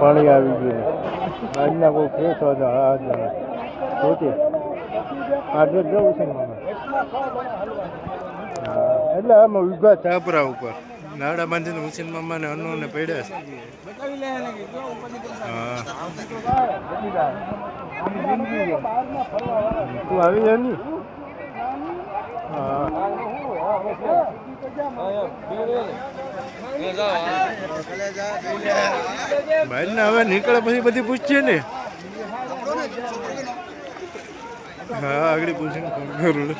પાણી આવી ગયું. આજના કોઈ ફ્રેશ હતા આ પોતે. આજે જવું છે એટલે આમાં ઊભા ચાપરા ઉપર. નાડા બાંધીને હુસેન અનુ ને પડ્યા છે. તું આવી જાય ની? હા. બહાર ને હવે નીકળે પછી બધી પૂછીએ ને. હા આગળ પૂછીને ફોન કરું.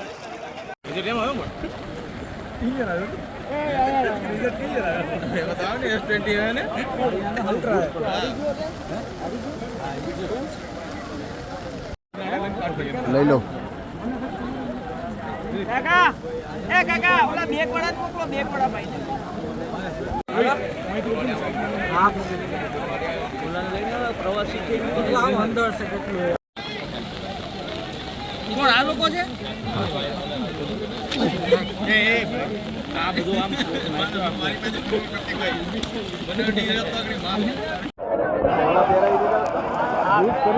લઈ લો. કાકા એ કાકા ઓલા બે વાળા મોકલો બે વાળા ભાઈ. કોણ આ લોકો છે આ બધું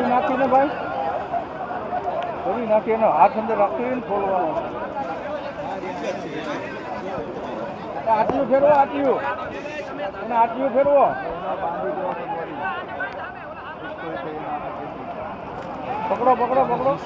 નાખીને ભાઈ કરી નાખી એનો હાથ અંદર રાખી ને ખોલવાનો આટલું ફેરવો આટલું. અને આટલું ફેરવો. પકડો પકડો પકડો.